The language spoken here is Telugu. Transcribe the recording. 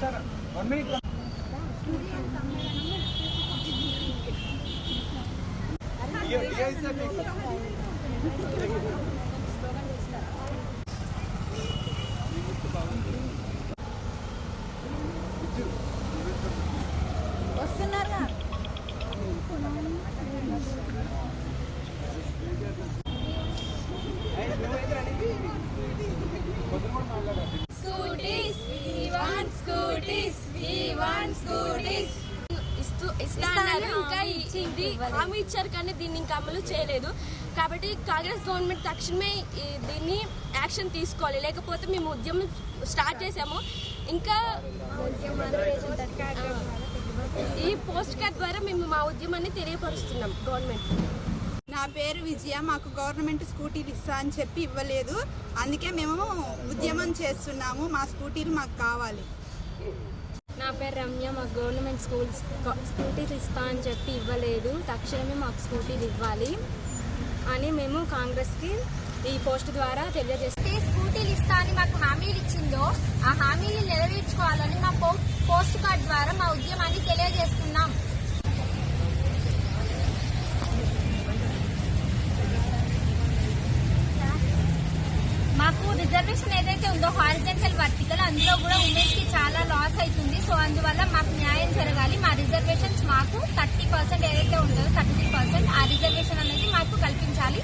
Sir one minute వస్తున్నారుగా we want scooties we want scooties ఇస్తూ ఇస్తా అన్నారు. ఇంకా ఇది హామీ ఇచ్చారు కానీ దీన్ని ఇంకా అమలు చేయలేదు. కాబట్టి కాంగ్రెస్ గవర్నమెంట్ తక్షణమే దీన్ని యాక్షన్ తీసుకోవాలి. లేకపోతే మేము ఉద్యమం స్టార్ట్ చేసాము. ఇంకా ఈ పోస్ట్ కార్డ్ ద్వారా మేము మా ఉద్యమాన్ని తెలియపరుస్తున్నాం గవర్నమెంట్. నా పేరు విజయ. మాకు గవర్నమెంట్ స్కూటీలు ఇస్తా అని చెప్పి ఇవ్వలేదు. అందుకే మేము ఉద్యమం చేస్తున్నాము. మా స్కూటీలు మాకు కావాలి. నా పేరు రమ్య. మాకు గవర్నమెంట్ స్కూల్స్ స్కూటీలు ఇస్తా అని చెప్పి ఇవ్వలేదు. తక్షణమే మాకు స్కూటీలు ఇవ్వాలి అని మేము కాంగ్రెస్కి ఈ పోస్ట్ ద్వారా తెలియజేస్తే. స్కూటీలు ఇస్తా అని మాకు హామీలు ఇచ్చిందో ఆ హామీలు నెరవేర్చుకోవాలని మా పోస్ట్ కార్డ్ ద్వారా మా ఉద్యమాన్ని తెలియజేస్తున్నాం. మాకు ఏదైతే ఉందో హారిజెంటల్ వర్టికల్ అందులో కూడా ఉమెన్స్కి చాలా లాస్ అవుతుంది. సో అందువల్ల మాకు న్యాయం జరగాలి. మా రిజర్వేషన్స్ మాకు థర్టీ పర్సెంట్ ఏదైతే ఉందో థర్టీ పర్సెంట్ ఆ రిజర్వేషన్ అనేది మాకు కల్పించాలి.